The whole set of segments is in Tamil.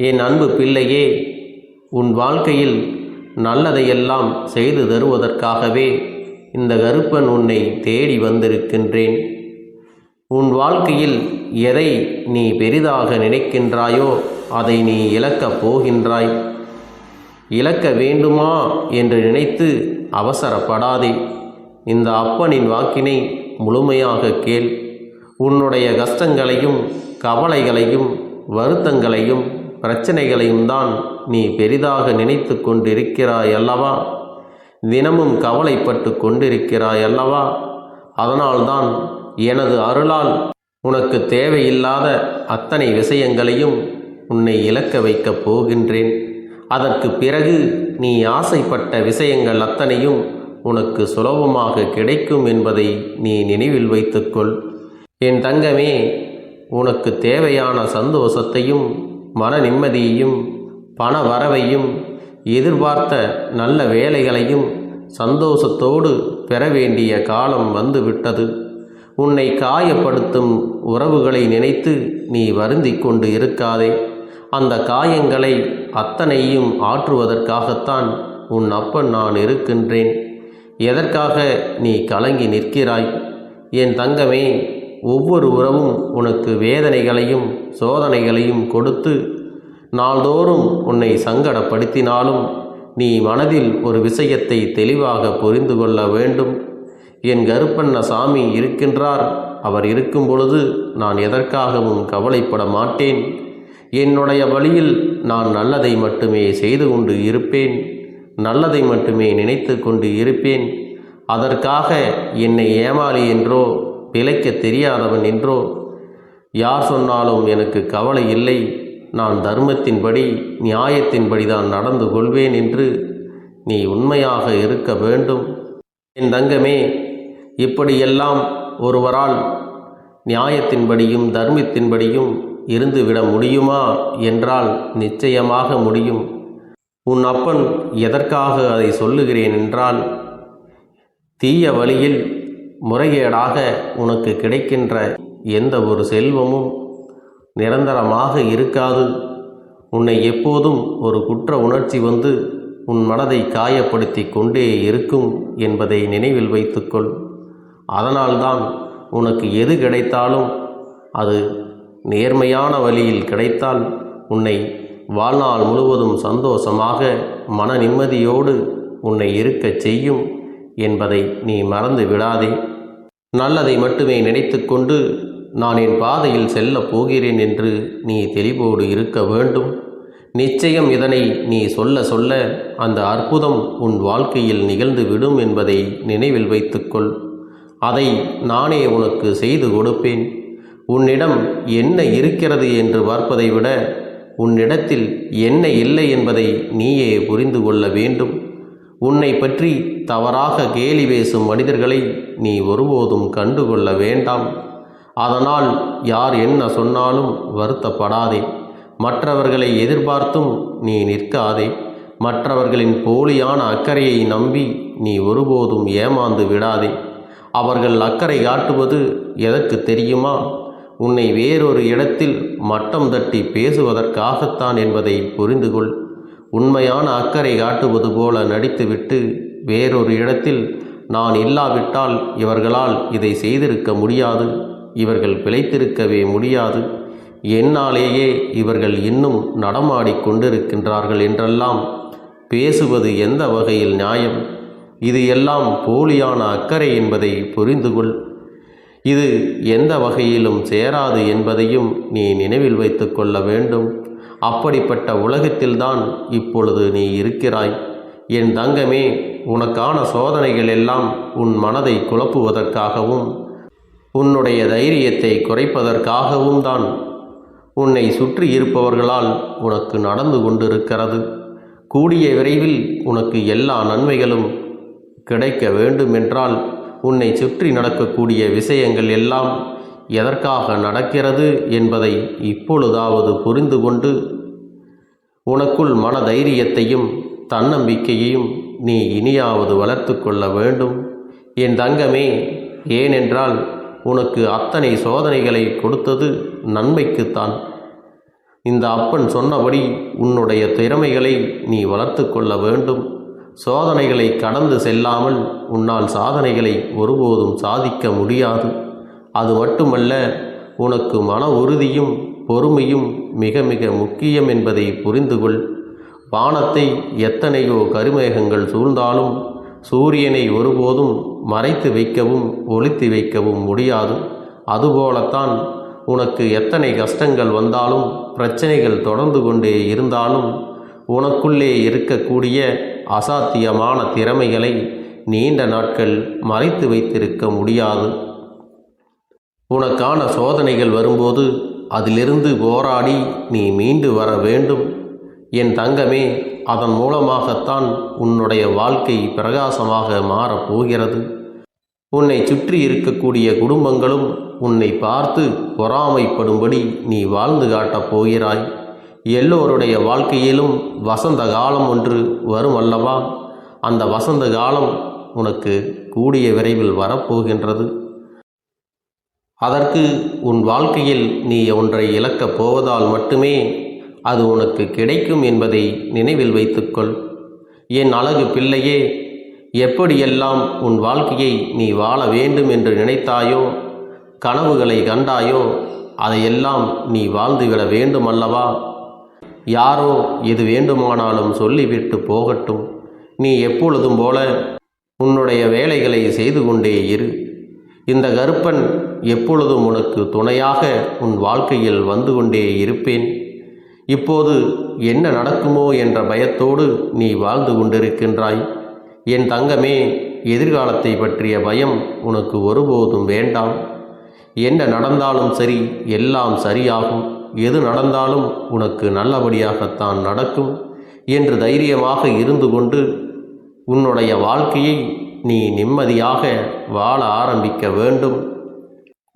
என் அன்பு பிள்ளையே உன் வாழ்க்கையில் நல்லதையெல்லாம் செய்து தருவதற்காகவே இந்த கருப்பன் உன்னை தேடி வந்திருக்கின்றேன். உன் வாழ்க்கையில் எதை நீ பெரிதாக நினைக்கின்றாயோ அதை நீ இழக்கப் போகின்றாய். இழக்க வேண்டுமா என்று நினைத்து அவசரப்படாதே. இந்த அப்பனின் வாக்கினை முழுமையாக கேள். உன்னுடைய கஷ்டங்களையும் கவலைகளையும் வருத்தங்களையும் பிரச்சனைகளையும் தான் நீ பெரிதாக நினைத்து கொண்டிருக்கிறாய் அல்லவா தினமும் கவலைப்பட்டு கொண்டிருக்கிறாய் அல்லவா அதனால்தான் எனது அருளால் உனக்கு தேவையில்லாத அத்தனை விஷயங்களையும் உன்னை இழக்க வைக்கப் போகின்றேன். அதற்கு பிறகு நீ ஆசைப்பட்ட விஷயங்கள் அத்தனையும் உனக்கு சுலபமாக கிடைக்கும் என்பதை நீ நினைவில் வைத்துக்கொள் என் தங்கமே உனக்கு தேவையான சந்தோஷத்தையும் மன நிம்மதியையும் பண வரவையும் எதிர்பார்த்த நல்ல வேலைகளையும் சந்தோஷத்தோடு பெற வேண்டிய காலம் வந்துவிட்டது. உன்னை காயப்படுத்தும் உறவுகளை நினைத்து நீ வருந்திக் கொண்டு இருக்காதே. அந்த காயங்களை அத்தனையும் ஆற்றுவதற்காகத்தான் உன் அப்பன் நான் இருக்கின்றேன். எதற்காக நீ கலங்கி நிற்கிறாய்? என் தங்கமே ஒவ்வொரு உறவும் உனக்கு வேதனைகளையும் சோதனைகளையும் கொடுத்து நாள்தோறும் உன்னை சங்கடப்படுத்தினாலும் நீ மனதில் ஒரு விஷயத்தை தெளிவாக புரிந்து கொள்ள வேண்டும். என் கருப்பண்ண சாமி இருக்கின்றார். அவர் இருக்கும் பொழுது நான் எதற்காகவும் கவலைப்பட மாட்டேன். என்னுடைய வழியில் நான் நல்லதை மட்டுமே செய்து கொண்டு இருப்பேன். நல்லதை மட்டுமே நினைத்து கொண்டு இருப்பேன். அதற்காக என்னை ஏமாளி என்றோ பிழைக்க தெரியாதவன் என்றோ யார் சொன்னாலும் எனக்கு கவலை இல்லை. நான் தர்மத்தின்படி நியாயத்தின்படி தான் நடந்து கொள்வேன் என்று நீ உண்மையாக இருக்க வேண்டும். என் தங்கமே இப்படியெல்லாம் ஒருவரால் நியாயத்தின்படியும் தர்மத்தின்படியும் இருந்துவிட முடியுமா என்றால் நிச்சயமாக முடியும். உன் அப்பன் எதற்காக அதை சொல்லுகிறேன் என்றால் தீய வழியில் முறைகேடாக உனக்கு கிடைக்கின்ற எந்த ஒரு செல்வமும் நிரந்தரமாக இருக்காது. உன்னை எப்போதும் ஒரு குற்ற உணர்ச்சி வந்து உன் மனதை காயப்படுத்தி கொண்டே இருக்கும் என்பதை நினைவில் வைத்துக்கொள். அதனால்தான் உனக்கு எது கிடைத்தாலும் அது நேர்மையான வழியில் கிடைத்தால் உன்னை வாழ்நாள் முழுவதும் சந்தோஷமாக மன நிம்மதியோடு உன்னை இருக்கச் செய்யும் என்பதை நீ மறந்து விடாதே நல்லதை மட்டுமே நினைத்துக்கொண்டு நான் என் பாதையில் செல்லப் போகிறேன் என்று நீ தெளிவோடு இருக்க வேண்டும். நிச்சயம் இதனை நீ சொல்ல சொல்ல அந்த அற்புதம் உன் வாழ்க்கையில் நிகழ்ந்து விடும் என்பதை நினைவில் வைத்துக்கொள். அதை நானே உனக்கு செய்து கொடுப்பேன். உன்னிடம் என்ன இருக்கிறது என்று பார்ப்பதை விட உன்னிடத்தில் என்ன இல்லை என்பதை நீயே புரிந்து கொள்ள வேண்டும். உன்னை பற்றி தவறாக கேலி பேசும் மனிதர்களை நீ ஒருபோதும் கண்டுகொள்ள வேண்டாம். அதனால் யார் என்ன சொன்னாலும் வருத்தப்படாதே. மற்றவர்களை எதிர்பார்த்தும் நீ நிற்காதே. மற்றவர்களின் போலியான அக்கறையை நம்பி நீ ஒருபோதும் ஏமாந்து விடாதே. அவர்கள் அக்கறை காட்டுவது எதற்கு தெரியுமா? உன்னை வேறொரு இடத்தில் மட்டம் தட்டி பேசுவதற்காகத்தான் என்பதை புரிந்து கொள் உண்மையான அக்கறை காட்டுவது போல நடித்துவிட்டு வேறொரு இடத்தில் நான் இல்லாவிட்டால் இவர்களால் இதை செய்திருக்க முடியாது இவர்கள் பிழைத்திருக்கவே முடியாது. என்னாலேயே இவர்கள் இன்னும் நடமாடிக் கொண்டிருக்கின்றார்கள் என்றெல்லாம் பேசுவது எந்த வகையில் நியாயம்? இது எல்லாம் போலியான அக்கறை என்பதை புரிந்து கொள் இது எந்த வகையிலும் சேராது என்பதையும் நீ நினைவில் வைத்து கொள்ள வேண்டும். அப்படிப்பட்ட உலகத்தில்தான் இப்பொழுது நீ இருக்கிறாய். என் தங்கமே உனக்கான சோதனைகள் எல்லாம் உன் மனதை குழப்புவதற்காகவும் உன்னுடைய தைரியத்தை குறைப்பதற்காகவும் தான். உன்னை சுற்றி இருப்பவர்களால் உனக்கு நடந்து கொண்டிருக்கிறது. கூடிய விரைவில் உனக்கு எல்லா நன்மைகளும் கிடைக்க வேண்டுமென்றால் உன்னை சுற்றி நடக்கக்கூடிய விஷயங்கள் எல்லாம் எதற்காக நடக்கிறது என்பதை இப்பொழுதாவது புரிந்து கொண்டு உனக்குள் மன தைரியத்தையும் தன்னம்பிக்கையையும் நீ இனியாவது வளர்த்து கொள்ள வேண்டும். என் தங்கமே ஏனென்றால் உனக்கு அத்தனை சோதனைகளை கொடுத்தது நன்மைக்குத்தான். இந்த அப்பன் சொன்னபடி உன்னுடைய திறமைகளை நீ வளர்த்து கொள்ள வேண்டும். சோதனைகளை கடந்து செல்லாமல் உன்னால் சாதனைகளை ஒருபோதும் சாதிக்க முடியாது. அது மட்டுமல்ல உனக்கு மன உறுதியும் பொறுமையும் மிக மிக முக்கியம் என்பதை புரிந்து கொள் வானத்தை எத்தனையோ கருமேகங்கள் சூழ்ந்தாலும் சூரியனை ஒருபோதும் மறைத்து வைக்கவும் ஒளித்து வைக்கவும் முடியாது. அதுபோலத்தான் உனக்கு எத்தனை கஷ்டங்கள் வந்தாலும் பிரச்சனைகள் தொடர்ந்து கொண்டே இருந்தாலும் உனக்குள்ளே இருக்கக்கூடிய அசாத்தியமான திறமைகளை நீண்ட நாட்கள் மறைத்து வைத்திருக்க முடியாது. உனக்கான சோதனைகள் வரும்போது அதிலிருந்து போராடி நீ மீண்டு வர வேண்டும். என் தங்கமே அதன் மூலமாகத்தான் உன்னுடைய வாழ்க்கை பிரகாசமாக மாறப் போகிறது. உன்னை சுற்றி இருக்கக்கூடிய குடும்பங்களும் உன்னை பார்த்து பொறாமைப்படும்படி நீ வாழ்ந்து காட்டப் போகிறாய். எல்லோருடைய வாழ்க்கையிலும் வசந்த காலம் ஒன்று வரும் அல்லவா? அந்த வசந்த காலம் உனக்கு கூடிய விரைவில் வரப்போகின்றது அதற்கு உன் வாழ்க்கையில் நீ ஒன்றை இழக்கப் போவதால் மட்டுமே அது உனக்கு கிடைக்கும் என்பதை நினைவில் வைத்துக்கொள். என் அழகு பிள்ளையே எப்படியெல்லாம் உன் வாழ்க்கையை நீ வாழ வேண்டும் என்று நினைத்தாயோ கனவுகளை கண்டாயோ அதையெல்லாம் நீ வாழ்ந்துவிட வேண்டும் அல்லவா யாரோ எது வேண்டுமானாலும் சொல்லிவிட்டு போகட்டும். நீ எப்பொழுதும் போல உன்னுடைய வேலைகளை செய்து கொண்டே இரு. இந்த கருப்பன் எப்பொழுதும் உனக்கு துணையாக உன் வாழ்க்கையில் வந்து கொண்டே இருப்பேன். இப்போது என்ன நடக்குமோ என்ற பயத்தோடு நீ வாழ்ந்து கொண்டிருக்கின்றாய். என் தங்கமே எதிர்காலத்தை பற்றிய பயம் உனக்கு ஒருபோதும் வேண்டாம். என்ன நடந்தாலும் சரி எல்லாம் சரியாகும். எது நடந்தாலும் உனக்கு நல்லபடியாகத்தான் நடக்கும் என்று தைரியமாக இருந்து கொண்டு உன்னுடைய வாழ்க்கையை நீ நிம்மதியாக வாழ ஆரம்பிக்க வேண்டும்.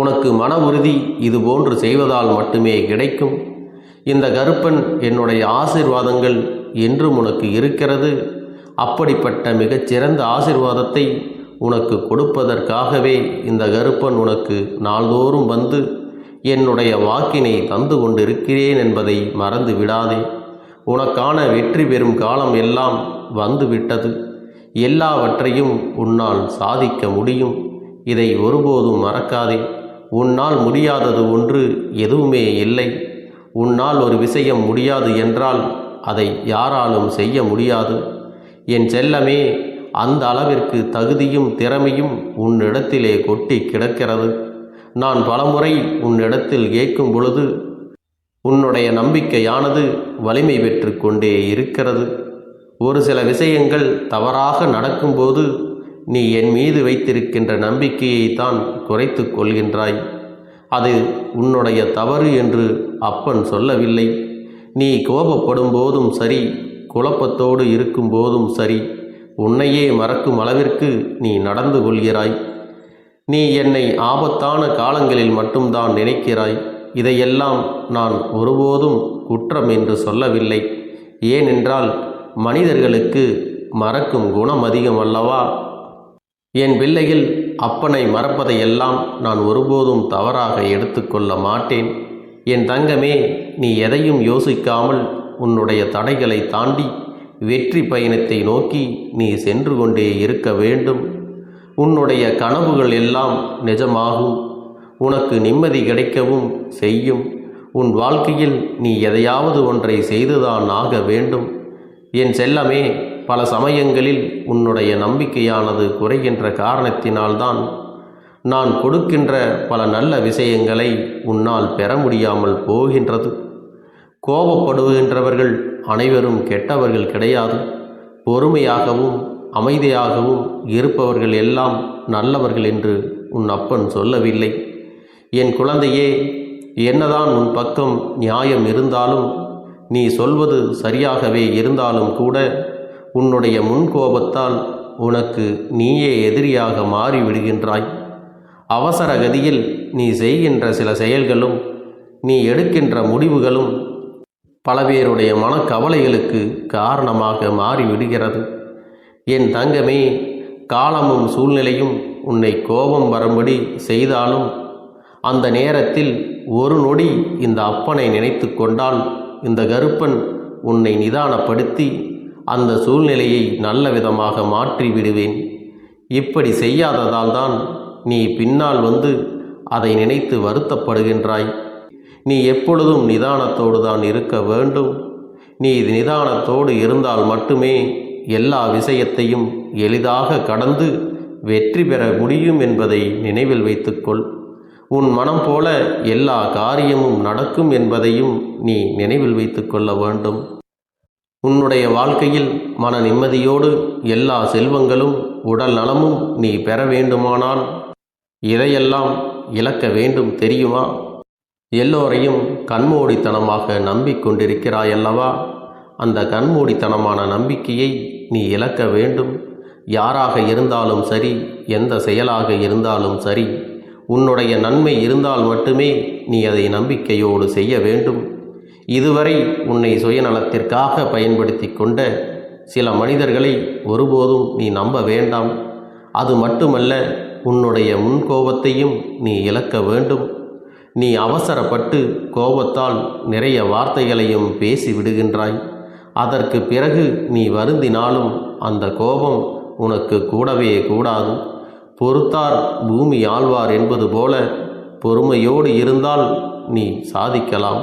உனக்கு மன உறுதி இதுபோன்று செய்வதால் மட்டுமே கிடைக்கும். இந்த கருப்பன் என்னுடைய ஆசிர்வாதங்கள் என்றும் உனக்கு இருக்கிறது. அப்படிப்பட்ட மிகச்சிறந்த ஆசிர்வாதத்தை உனக்கு கொடுப்பதற்காகவே இந்த கருப்பன் உனக்கு நாள்தோறும் வந்து என்னுடைய வாக்கினை தந்து கொண்டிருக்கிறேன் என்பதை மறந்து விடாதே. உனக்கான வெற்றி பெறும் காலம் எல்லாம் வந்துவிட்டது. எல்லாவற்றையும் உன்னால் சாதிக்க முடியும். இதை ஒருபோதும் மறக்காதே. உன்னால் முடியாதது ஒன்று எதுவுமே இல்லை. உன்னால் ஒரு விஷயம் முடியாது என்றால் அதை யாராலும் செய்ய முடியாது. என் செல்லமே அந்த அளவிற்கு தகுதியும் திறமையும் உன்னிடத்திலே கொட்டி கிடக்கிறது. நான் பலமுறை உன்னிடத்தில் கேட்கும் பொழுது உன்னுடைய நம்பிக்கையானது வலிமை பெற்று கொண்டே இருக்கிறது. ஒரு சில விஷயங்கள் தவறாக நடக்கும்போது நீ என் மீது வைத்திருக்கின்ற நம்பிக்கையை தான் குறைத்து கொள்கின்றாய். அது உன்னுடைய தவறு என்று அப்பன் சொல்லவில்லை. நீ கோபப்படும் போதும் சரி குழப்பத்தோடு இருக்கும் போதும் சரி உன்னையே மறக்கும் அளவிற்கு நீ நடந்து கொள்கிறாய். நீ என்னை ஆபத்தான காலங்களில் மட்டும்தான் நினைக்கிறாய். இதையெல்லாம் நான் ஒருபோதும் குற்றம் என்று சொல்லவில்லை. ஏனென்றால் மனிதர்களுக்கு மறக்கும் குணம் அதிகம் அல்லவா? என் பிள்ளையில் அப்பனை மறப்பதையெல்லாம் நான் ஒருபோதும் தவறாக எடுத்துக்கொள்ள மாட்டேன். என் தங்கமே நீ எதையும் யோசிக்காமல் உன்னுடைய தடைகளை தாண்டி வெற்றி பயணத்தை நோக்கி நீ சென்று கொண்டே இருக்க வேண்டும். உன்னுடைய கனவுகள் எல்லாம் நிஜமாகும். உனக்கு நிம்மதி கிடைக்கவும் செய்யும். உன் வாழ்க்கையில் நீ எதையாவது ஒன்றை செய்துதான் ஆக வேண்டும். என் செல்லமே பல சமயங்களில் உன்னுடைய நம்பிக்கையானது குறைகின்ற காரணத்தினால்தான் நான் கொடுக்கின்ற பல நல்ல விஷயங்களை உன்னால் பெற முடியாமல் போகின்றது. கோபப்படுகின்றவர்கள் அனைவரும் கெட்டவர்கள் கிடையாது. பொறுமையாகவும் அமைதியாகவும் இருப்பவர்கள் எல்லாம் நல்லவர்கள் என்று உன் அப்பன் சொல்லவில்லை. என் குழந்தையே என்னதான் உன் பக்கம் நியாயம் இருந்தாலும் நீ சொல்வது சரியாகவே இருந்தாலும் கூட உன்னுடைய முன்கோபத்தால் உனக்கு நீயே எதிரியாக மாறிவிடுகின்றாய். அவசர கதியில் நீ செய்கின்ற சில செயல்களும் நீ எடுக்கின்ற முடிவுகளும் பல பேருடைய மனக்கவலைகளுக்கு காரணமாக மாறிவிடுகிறது. என் தங்கமே காலமும் சூழ்நிலையும் உன்னை கோபம் வரும்படி செய்தாலும் அந்த நேரத்தில் ஒரு நொடி இந்த அப்பனை நினைத்து கொண்டால் இந்த கருப்பன் உன்னை நிதானப்படுத்தி அந்த சூழ்நிலையை நல்ல விதமாக மாற்றி விடுவேன். இப்படி செய்யாததால் தான் நீ பின்னால் வந்து அதை நினைத்து வருத்தப்படுகின்றாய். நீ எப்பொழுதும் நிதானத்தோடு தான் இருக்க வேண்டும். நீ இது நிதானத்தோடு இருந்தால் மட்டுமே எல்லா விஷயத்தையும் எளிதாக கடந்து வெற்றி பெற முடியும் என்பதை நினைவில் வைத்துக்கொள். உன் மனம் போல எல்லா காரியமும் நடக்கும் என்பதையும் நீ நினைவில் வைத்துக்கொள்ள வேண்டும். உன்னுடைய வாழ்க்கையில் மன நிம்மதியோடு எல்லா செல்வங்களும் உடல் நலமும் நீ பெற வேண்டுமானால் இதையெல்லாம் இழக்க வேண்டும் தெரியுமா? எல்லோரையும் கண்மூடித்தனமாக நம்பிக்கொண்டிருக்கிறாயல்லவா? அந்த கண்மூடித்தனமான நம்பிக்கையை நீ இழக்க வேண்டும். யாராக இருந்தாலும் சரி எந்த செயலாக இருந்தாலும் சரி உன்னுடைய நன்மை இருந்தால் மட்டுமே நீ அதை நம்பிக்கையோடு செய்ய வேண்டும். இதுவரை உன்னை சுயநலத்திற்காக பயன்படுத்தி கொண்ட சில மனிதர்களை ஒருபோதும் நீ நம்ப வேண்டாம். அது மட்டுமல்ல உன்னுடைய முன்கோபத்தையும் நீ இழக்க வேண்டும். நீ அவசரப்பட்டு கோபத்தால் நிறைய வார்த்தைகளையும் பேசி விடுகின்றாய். அதற்கு பிறகு நீ வருந்தினாலும் அந்த கோபம் உனக்கு கூடவே கூடாது. பொறுத்தார் பூமி ஆழ்வார் என்பது போல பொறுமையோடு இருந்தால் நீ சாதிக்கலாம்.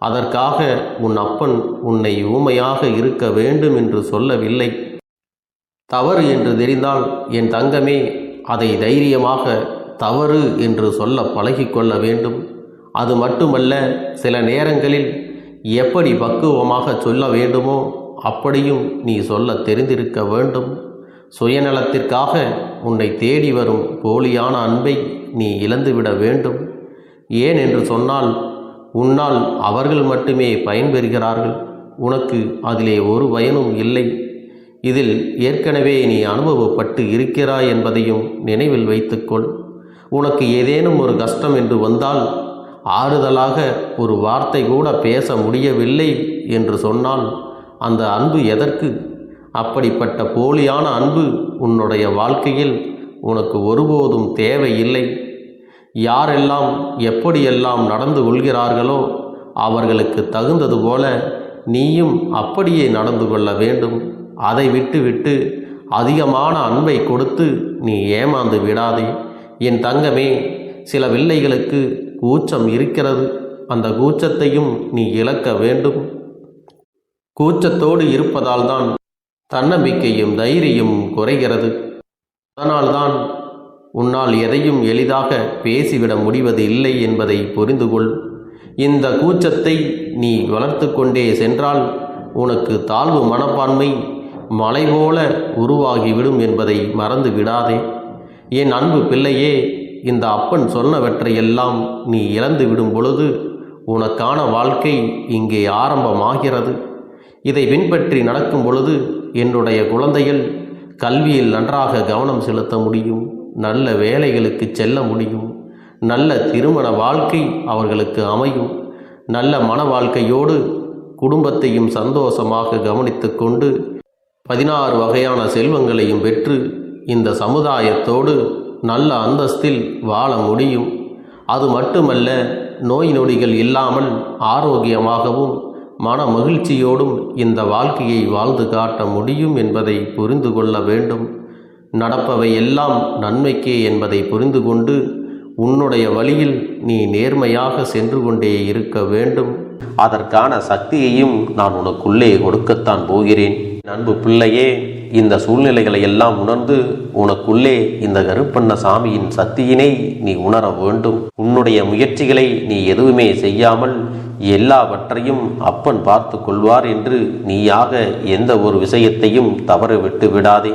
அதற்காக உன் அப்பன் உன்னை ஊமையாக இருக்க வேண்டும் என்று சொல்லவில்லை. தவறு என்று தெரிந்தால் என் தங்கமே அதை தைரியமாக தவறு என்று சொல்ல பழகிக்கொள்ள வேண்டும். அது மட்டுமல்ல சில நேரங்களில் எப்படி பக்குவமாக சொல்ல வேண்டுமோ அப்படியும் நீ சொல்ல தெரிந்திருக்க வேண்டும். சுயநலத்திற்காக உன்னை தேடி வரும் போலியான அன்பை நீ இழந்துவிட வேண்டும். ஏன் என்று சொன்னால் உன்னால் அவர்கள் மட்டுமே பயன்பெறுகிறார்கள். உனக்கு அதிலே ஒரு பயனும் இல்லை. இதில் ஏற்கனவே நீ அனுபவப்பட்டு இருக்கிறாய் என்பதையும் நினைவில் வைத்துக்கொள். உனக்கு ஏதேனும் ஒரு கஷ்டம் என்று வந்தால் ஆறுதலாக ஒரு வார்த்தை கூட பேச முடியவில்லை என்று சொன்னால் அந்த அன்பு எதற்கு? அப்படிப்பட்ட போலியான அன்பு உன்னுடைய வாழ்க்கையில் உனக்கு ஒருபோதும் தேவையில்லை. யாரெல்லாம் எப்படியெல்லாம் நடந்து கொள்கிறார்களோ அவர்களுக்கு தகுந்தது போல நீயும் அப்படியே நடந்து கொள்ள வேண்டும். அதை விட்டுவிட்டு அதிகமான அன்பை கொடுத்து நீ ஏமாந்து விடாதே. என் தங்கமே சில வில்லைகளுக்கு கூச்சம் இருக்கிறது. அந்த கூச்சத்தையும் நீ இழக்க வேண்டும். கூச்சத்தோடு இருப்பதால்தான் தன்னம்பிக்கையும் தைரியம் குறைகிறது. அதனால்தான் உன்னால் எதையும் எளிதாக பேசிவிட முடிவது இல்லை என்பதை புரிந்து கொள் இந்த கூச்சத்தை நீ வளர்த்து கொண்டே சென்றால் உனக்கு தாழ்வு மனப்பான்மை மலை போல உருவாகிவிடும் என்பதை மறந்து விடாதே. என் அன்பு பிள்ளையே இந்த அப்பன் சொன்னவற்றையெல்லாம் நீ இழந்து விடும் பொழுது உனக்கான வாழ்க்கை இங்கே ஆரம்பமாகிறது. இதை பின்பற்றி நடக்கும் பொழுது என்னுடைய குழந்தைகள் கல்வியில் நன்றாக கவனம் செலுத்த முடியும். நல்ல வேலைகளுக்கு செல்ல முடியும். நல்ல திருமண வாழ்க்கை அவர்களுக்கு அமையும். நல்ல மன வாழ்க்கையோடு குடும்பத்தையும் சந்தோஷமாக கவனித்து கொண்டு பதினாறு வகையான செல்வங்களையும் பெற்று இந்த சமுதாயத்தோடு நல்ல அந்தஸ்தில் வாழ முடியும். அது மட்டுமல்ல நோய் நொடிகள் இல்லாமல் ஆரோக்கியமாகவும் மன மகிழ்ச்சியோடும் இந்த வாழ்க்கையை வாழ்ந்து காட்ட முடியும் என்பதை புரிந்து கொள்ள வேண்டும். நடப்பவை எல்லாம் நன்மைக்கே என்பதை புரிந்து கொண்டு உன்னுடைய வழியில் நீ நேர்மையாக சென்று கொண்டே இருக்க வேண்டும். அதற்கான சக்தியையும் நான் உனக்குள்ளே கொடுக்கத்தான் போகிறேன். அன்பு பிள்ளையே இந்த சூழ்நிலைகளை எல்லாம் உணர்ந்து உனக்குள்ளே இந்த கருப்பண்ண சாமியின் சக்தியினை நீ உணர வேண்டும். உன்னுடைய முயற்சிகளை நீ எதுவுமே செய்யாமல் எல்லாவற்றையும் அப்பன் பார்த்து கொள்வார் என்று நீயாக எந்த ஒரு விஷயத்தையும் தவற விட்டு விடாதே.